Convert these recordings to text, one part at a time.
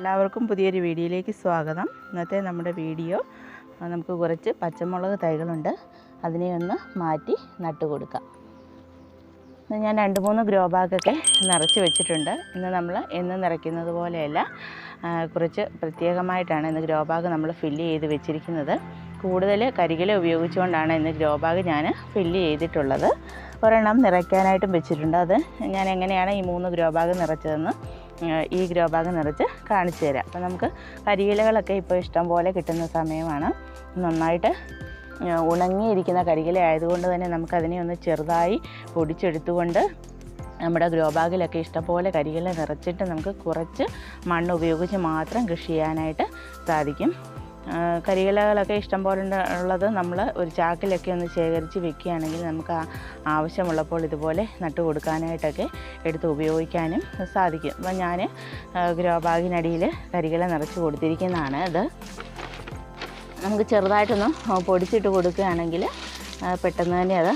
എല്ലാവർക്കും പുതിയൊരു വീഡിയോയിലേക്ക് സ്വാഗതം. ഇന്നത്തെ നമ്മുടെ വീഡിയോ നമുക്ക് കുറച്ച് പച്ചമുളക് തൈകളുണ്ട്. അതിനെ ഒന്ന് മാറ്റി നട്ടു കൊടുക്കാം. ഞാൻ രണ്ട് മൂന്ന് ഗ്രോ ബാഗൊക്കെ നിറച്ച് വെച്ചിട്ടുണ്ട്. ഇന്ന് നമ്മൾ എന്ന് നിറയ്ക്കുന്നത് പോലെയല്ല കുറച്ച് പ്രത്യേകമായിട്ടാണ് ഇന്ന് ഗ്രോ ബാഗ് നമ്മൾ ഫില്ല് ചെയ്ത് വെച്ചിരിക്കുന്നത്. കൂടുതൽ കരികില ഉപയോഗിച്ചുകൊണ്ടാണ് ഇന്ന് ഗ്രോ ബാഗ് ഞാൻ ഫില്ല് ചെയ്തിട്ടുള്ളത്. ഒരെണ്ണം നിറയ്ക്കാനായിട്ടും വെച്ചിട്ടുണ്ട്. അത് ഞാൻ എങ്ങനെയാണ് ഈ മൂന്ന് ഗ്രോ ബാഗ് നിറച്ചതെന്ന് ഈ ഗ്രോ ബാഗ് നിറച്ച് കാണിച്ചു തരാം. അപ്പോൾ നമുക്ക് കരിയിലകളൊക്കെ ഇപ്പോൾ ഇഷ്ടം പോലെ കിട്ടുന്ന സമയമാണ്. നന്നായിട്ട് ഉണങ്ങിയിരിക്കുന്ന കരികില ആയതുകൊണ്ട് തന്നെ നമുക്കതിനെ ഒന്ന് ചെറുതായി പൊടിച്ചെടുത്തുകൊണ്ട് നമ്മുടെ ഗ്രോ ബാഗിലൊക്കെ ഇഷ്ടംപോലെ കരിയില നിറച്ചിട്ട് നമുക്ക് കുറച്ച് മണ്ണ് ഉപയോഗിച്ച് മാത്രം കൃഷി ചെയ്യാനായിട്ട് സാധിക്കും. കരിയിലകളൊക്കെ ഇഷ്ടം പോലെ ഉള്ളത് നമ്മൾ ഒരു ചാക്കിലൊക്കെ ഒന്ന് ശേഖരിച്ച് വെക്കുകയാണെങ്കിൽ നമുക്ക് ആവശ്യമുള്ളപ്പോൾ ഇതുപോലെ നട്ടു കൊടുക്കാനായിട്ടൊക്കെ എടുത്ത് ഉപയോഗിക്കാനും സാധിക്കും. അപ്പം ഞാൻ ഗ്രോ ബാഗിനടിയിൽ കരികില നിറച്ച് കൊടുത്തിരിക്കുന്നതാണ് ഇത്. നമുക്ക് ചെറുതായിട്ടൊന്ന് പൊടിച്ചിട്ട് കൊടുക്കുകയാണെങ്കിൽ പെട്ടെന്ന് തന്നെ അത്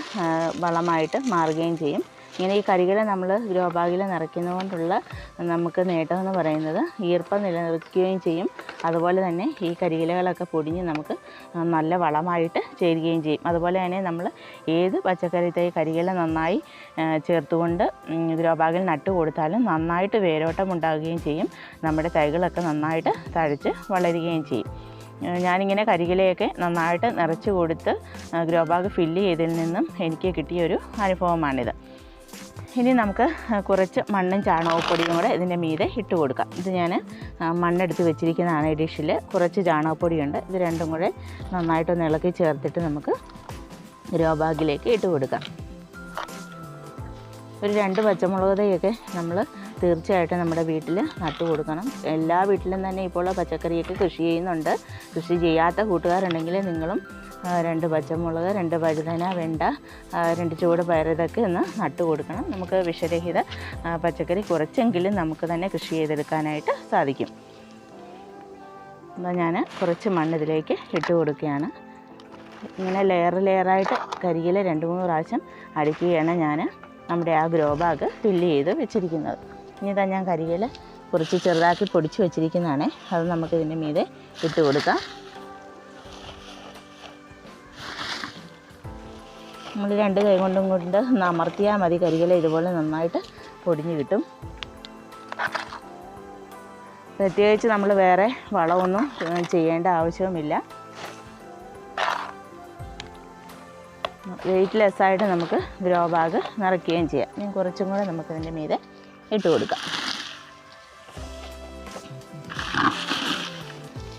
വളമായിട്ട് മാറുകയും ചെയ്യും. ഇങ്ങനെ ഈ കരികളെ നമ്മൾ ഗ്രോ ബാഗിൽ നിറയ്ക്കുന്നത് കൊണ്ടുള്ള നമുക്ക് നേട്ടമെന്ന് പറയുന്നത് ഈർപ്പം നിലനിർത്തുകയും ചെയ്യും. അതുപോലെ തന്നെ ഈ കരികിലകളൊക്കെ പൊടിഞ്ഞ് നമുക്ക് നല്ല വളമായിട്ട് ചേരുകയും ചെയ്യും. അതുപോലെ തന്നെ നമ്മൾ ഏത് പച്ചക്കറി തൈ കരികില നന്നായി ചേർത്തുകൊണ്ട് ഗ്രോ ബാഗിൽ നട്ട് കൊടുത്താലും നന്നായിട്ട് വേരോട്ടം ഉണ്ടാകുകയും ചെയ്യും. നമ്മുടെ തൈകളൊക്കെ നന്നായിട്ട് തഴച്ച് വളരുകയും ചെയ്യും. ഞാനിങ്ങനെ കരികിലയൊക്കെ നന്നായിട്ട് നിറച്ച് കൊടുത്ത് ഗ്രോ ബാഗ് ഫില്ല് ചെയ്തതിൽ നിന്നും എനിക്ക് കിട്ടിയൊരു അനുഭവമാണിത്. ഇനി നമുക്ക് കുറച്ച് മണ്ണും ചാണകപ്പൊടിയും കൂടെ ഇതിന്റെ മീതെ ഇട്ട് കൊടുക്കാം. ഇത് ഞാൻ മണ്ണെടുത്ത് വെച്ചിരിക്കുന്നതാണ് ഈ ഡിഷിൽ. കുറച്ച് ചാണകപ്പൊടിയുണ്ട്. ഇത് രണ്ടും കൂടെ നന്നായിട്ടൊന്ന് ഇളക്കി ചേർത്തിട്ട് നമുക്ക് ഗ്രോ ബാഗിലേക്ക് ഇട്ട് കൊടുക്കാം. ഒരു രണ്ട് പച്ചമുളക് തൈയൊക്കെ നമ്മൾ തീർച്ചയായിട്ടും നമ്മുടെ വീട്ടിൽ നട്ടു കൊടുക്കണം. എല്ലാ വീട്ടിലും തന്നെ ഇപ്പോൾ പച്ചക്കറിയൊക്കെ കൃഷി ചെയ്യുന്നുണ്ട്. കൃഷി ചെയ്യാത്ത കൂട്ടുകാരുണ്ടെങ്കിൽ നിങ്ങളും രണ്ട് പച്ചമുളക് രണ്ട് വഴുതന വെണ്ട രണ്ട് ചൂട് പയർ ഇതൊക്കെ ഒന്ന് നട്ടു കൊടുക്കണം. നമുക്ക് വിഷരഹിത പച്ചക്കറി കുറച്ചെങ്കിലും നമുക്ക് തന്നെ കൃഷി ചെയ്തെടുക്കാനായിട്ട് സാധിക്കും. എന്നാൽ ഞാൻ കുറച്ച് മണ്ണ് ഇതിലേക്ക് ഇട്ട് കൊടുക്കുകയാണ്. ഇങ്ങനെ ലെയർ ലെയറായിട്ട് കരിയില രണ്ട് മൂന്ന് പ്രാവശ്യം അടുക്കുകയാണ് ഞാൻ. നമ്മുടെ ആ ഗ്രോ ബാഗ് ഫില്ല് ചെയ്ത് വെച്ചിരിക്കുന്നത്. ഇനി ഇതാ ഞാൻ കരിയില കുറച്ച് ചെറുതാക്കി പൊടിച്ച് വെച്ചിരിക്കുന്നതാണ്. അത് നമുക്കിതിന്റെ മീതെ ഇട്ട് കൊടുക്കാം. നമ്മൾ രണ്ട് കൈ കൊണ്ടും കൊണ്ട് അമർത്തിയാൽ മതി. കരിയില ഇതുപോലെ നന്നായിട്ട് പൊടിഞ്ഞ് കിട്ടും. പ്രത്യേകിച്ച് നമ്മൾ വേറെ വളമൊന്നും ചെയ്യേണ്ട ആവശ്യവുമില്ല. വെയിറ്റ്ലെസ് ആയിട്ട് നമുക്ക് ഗ്രോ ബാഗ് നിറയ്ക്കുകയും ചെയ്യാം. ഞാൻ കുറച്ചും കൂടെ നമുക്ക് ഇതിന്റെ മീതെ ഇട്ട് കൊടുക്കാം.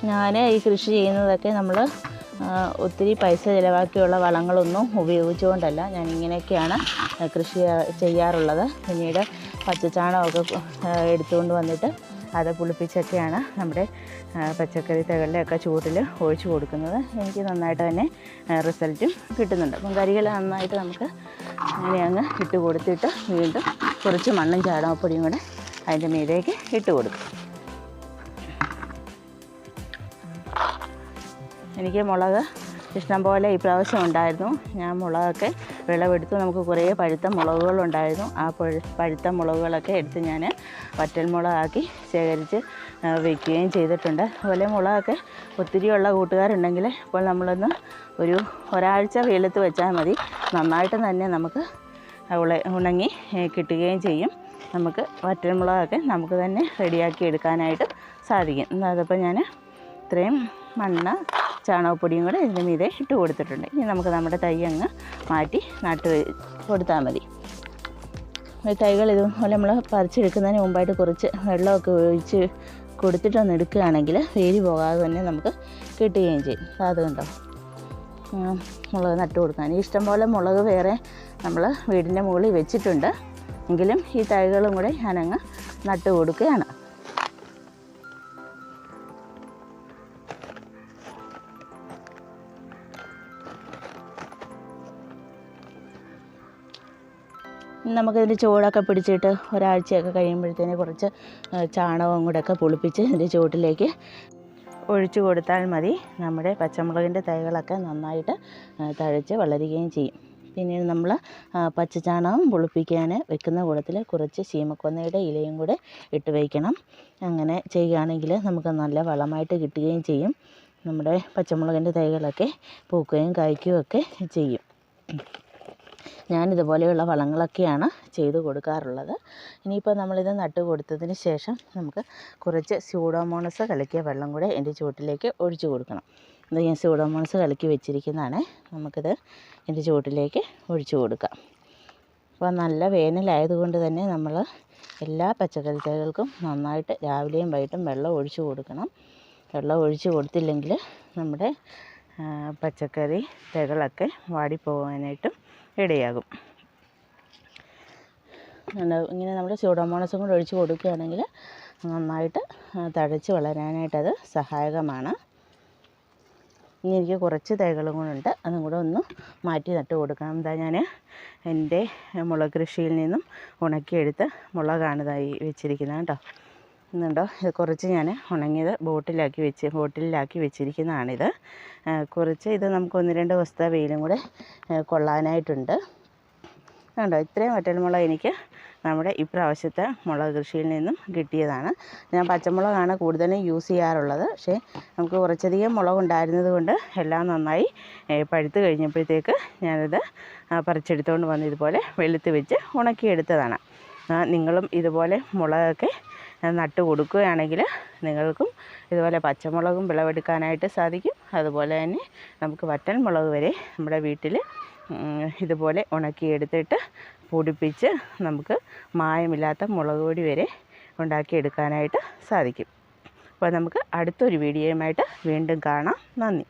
ഞാൻ ഈ കൃഷി ചെയ്യുന്നതൊക്കെ നമ്മൾ ഒത്തിരി പൈസ ചിലവാക്കിയുള്ള വളങ്ങളൊന്നും ഉപയോഗിച്ചുകൊണ്ടല്ല ഞാൻ ഇങ്ങനെയൊക്കെയാണ് കൃഷി ചെയ്യാറുള്ളത്. പിന്നീട് പച്ചച്ചാണകമൊക്കെ എടുത്തുകൊണ്ട് വന്നിട്ട് അത് പുളിപ്പിച്ചൊക്കെയാണ് നമ്മുടെ പച്ചക്കറി തകളിലൊക്കെ ചൂട്ടിൽ ഒഴിച്ചു കൊടുക്കുന്നത്. എനിക്ക് നന്നായിട്ട് തന്നെ റിസൾട്ടും കിട്ടുന്നുണ്ട്. അപ്പം കരികൾ നന്നായിട്ട് നമുക്ക് അങ്ങനെ അങ്ങ് ഇട്ട് കൊടുത്തിട്ട് വീണ്ടും കുറച്ച് മണ്ണും ചാണകപ്പൊടിയും കൂടെ അതിന്റെ മീതേക്ക് ഇട്ട് കൊടുക്കും. എനിക്ക് മുളക് ഇഷ്ടം പോലെ ഇപ്രാവശ്യം ഉണ്ടായിരുന്നു. ഞാൻ മുളകൊക്കെ വിളവെടുത്ത്. നമുക്ക് കുറേ പഴുത്ത മുളകുകളുണ്ടായിരുന്നു. ആ പഴു പഴുത്ത മുളകുകളൊക്കെ എടുത്ത് ഞാൻ വറ്റൽ മുളകാക്കി ശേഖരിച്ച് വയ്ക്കുകയും ചെയ്തിട്ടുണ്ട്. അതുപോലെ മുളകൊക്കെ ഒത്തിരിയുള്ള കൂട്ടുകാരുണ്ടെങ്കിൽ ഇപ്പോൾ നമ്മളൊന്ന് ഒരു ഒരാഴ്ച വെയിലത്ത് വെച്ചാൽ മതി. നന്നായിട്ട് തന്നെ നമുക്ക് ഉണങ്ങി കിട്ടുകയും ചെയ്യും. നമുക്ക് വറ്റൽ മുളകൊക്കെ നമുക്ക് തന്നെ റെഡിയാക്കി എടുക്കാനായിട്ട് സാധിക്കും. അതപ്പോൾ ഞാൻ ഇത്രയും മണ്ണ് ചാണകപ്പൊടിയും കൂടെ ഇതിന്റെ മീതെ ഇട്ട് കൊടുത്തിട്ടുണ്ട്. ഇനി നമുക്ക് നമ്മുടെ തൈ അങ്ങ് മാറ്റി നട്ട് കൊടുത്താൽ മതി. തൈകൾ ഇതുപോലെ നമ്മൾ പറിച്ചെടുക്കുന്നതിന് മുമ്പായിട്ട് കുറച്ച് വെള്ളമൊക്കെ ഒഴിച്ച് കൊടുത്തിട്ടൊന്ന് എടുക്കുകയാണെങ്കിൽ വേര് പോകാതെ തന്നെ നമുക്ക് കിട്ടുകയും ചെയ്യും. അതുകൊണ്ടോ? മുളക് നട്ട് കൊടുക്കാൻ. ഇഷ്ടംപോലെ മുളക് വേറെ നമ്മൾ വീടിന്റെ മുകളിൽ വെച്ചിട്ടുണ്ട്. എങ്കിലും ഈ തൈകളും കൂടെ ഞാനങ്ങ് നട്ട് കൊടുക്കുകയാണ്. നമുക്കിതിന്റെ ചുവടൊക്കെ പിടിച്ചിട്ട് ഒരാഴ്ചയൊക്കെ കഴിയുമ്പോഴത്തേന് കുറച്ച് ചാണകവും കൂടെ ഒക്കെ പുളിപ്പിച്ച് ഇതിന്റെ ചുവട്ടിലേക്ക് ഒഴിച്ചു കൊടുത്താൽ മതി. നമ്മുടെ പച്ചമുളകിന്റെ തൈകളൊക്കെ നന്നായിട്ട് തഴച്ച് വളരുകയും ചെയ്യും. പിന്നീട് നമ്മൾ പച്ചച്ചാണകം പുളിപ്പിക്കാൻ വെക്കുന്ന കൂടത്തിൽ കുറച്ച് ശീമക്കൊന്നയുടെ ഇലയും കൂടെ ഇട്ട് വയ്ക്കണം. അങ്ങനെ ചെയ്യുകയാണെങ്കിൽ നമുക്ക് നല്ല വളമായിട്ട് കിട്ടുകയും ചെയ്യും. നമ്മുടെ പച്ചമുളകിന്റെ തൈകളൊക്കെ പൂക്കുകയും കായ്ക്കുകയും ഒക്കെ ചെയ്യും. ഞാനിതുപോലെയുള്ള വളങ്ങളൊക്കെയാണ് ചെയ്ത് കൊടുക്കാറുള്ളത്. ഇനിയിപ്പോൾ നമ്മളിത് നട്ട് കൊടുത്തതിന് ശേഷം നമുക്ക് കുറച്ച് സ്യൂഡോമോണസ് കലക്കിയ വെള്ളം കൂടെ എന്റെ ചുവട്ടിലേക്ക് ഒഴിച്ചു കൊടുക്കണം. ഇത് ഞാൻ സ്യൂഡോമോണസ് കലക്കി വെച്ചിരിക്കുന്നതാണ്. നമുക്കിത് എന്റെ ചുവട്ടിലേക്ക് ഒഴിച്ചു കൊടുക്കാം. അപ്പോൾ നല്ല വേനലായതുകൊണ്ട് തന്നെ നമ്മൾ എല്ലാ പച്ചക്കറി തൈകൾക്കും നന്നായിട്ട് രാവിലെയും വൈകിട്ടും വെള്ളം ഒഴിച്ചു കൊടുക്കണം. വെള്ളം ഒഴിച്ചു കൊടുത്തില്ലെങ്കിൽ നമ്മുടെ പച്ചക്കറി തൈകളൊക്കെ വാടിപ്പോകാനായിട്ടും ഇടയാകും. ഇങ്ങനെ നമ്മൾ സ്യൂഡോമോണസും കൂടെ ഒഴിച്ച് കൊടുക്കുകയാണെങ്കിൽ നന്നായിട്ട് തഴച്ച് വളരാനായിട്ടത് സഹായകമാണ്. ഇനി എനിക്ക് കുറച്ച് തൈകളും കൂടെ ഉണ്ട്. അതും കൂടെ ഒന്ന് മാറ്റി നട്ട് കൊടുക്കണം. എന്താ ഞാൻ എന്റെ മുളക് കൃഷിയിൽ നിന്നും ഉണക്കിയെടുത്ത് മുളകാണ് ഇതായി വെച്ചിരിക്കുന്നത് കേട്ടോ. എന്നുണ്ടോ ഇത് കുറച്ച് ഞാൻ ഉണങ്ങിയത് ബോട്ടിലാക്കി വെച്ച് ബോട്ടിലാക്കി വെച്ചിരിക്കുന്നതാണിത്. കുറച്ച് ഇത് നമുക്ക് ഒന്ന് രണ്ട് ദിവസത്തെ വെയിലും കൂടെ കൊള്ളാനായിട്ടുണ്ട്. കണ്ടോ? ഇത്രയും വറ്റൽമുളക് എനിക്ക് നമ്മുടെ ഇപ്രാവശ്യത്തെ മുളക് കൃഷിയിൽ നിന്നും കിട്ടിയതാണ്. ഞാൻ പച്ചമുളകാണ് കൂടുതലും യൂസ് ചെയ്യാറുള്ളത്. പക്ഷേ നമുക്ക് കുറച്ചധികം മുളക് ഉണ്ടായിരുന്നത് കൊണ്ട് എല്ലാം നന്നായി പഴുത്ത് കഴിഞ്ഞപ്പോഴത്തേക്ക് ഞാനത് പറിച്ചെടുത്തുകൊണ്ട് വന്ന് ഇതുപോലെ വെളുത്ത് വെച്ച് ഉണക്കിയെടുത്തതാണ്. നിങ്ങളും ഇതുപോലെ മുളകൊക്കെ നട്ട് കൊടുക്കുകയാണെങ്കിൽ നിങ്ങൾക്കും ഇതുപോലെ പച്ചമുളകും വിളവെടുക്കാനായിട്ട് സാധിക്കും. അതുപോലെ തന്നെ നമുക്ക് വറ്റൽ മുളക് വരെ നമ്മുടെ വീട്ടിൽ ഇതുപോലെ ഉണക്കിയെടുത്തിട്ട് പൊടിപ്പിച്ച് നമുക്ക് മായമില്ലാത്ത മുളക് പൊടി വരെ ഉണ്ടാക്കിയെടുക്കാനായിട്ട് സാധിക്കും. അപ്പോൾ നമുക്ക് അടുത്തൊരു വീഡിയോയുമായിട്ട് വീണ്ടും കാണാം. നന്ദി.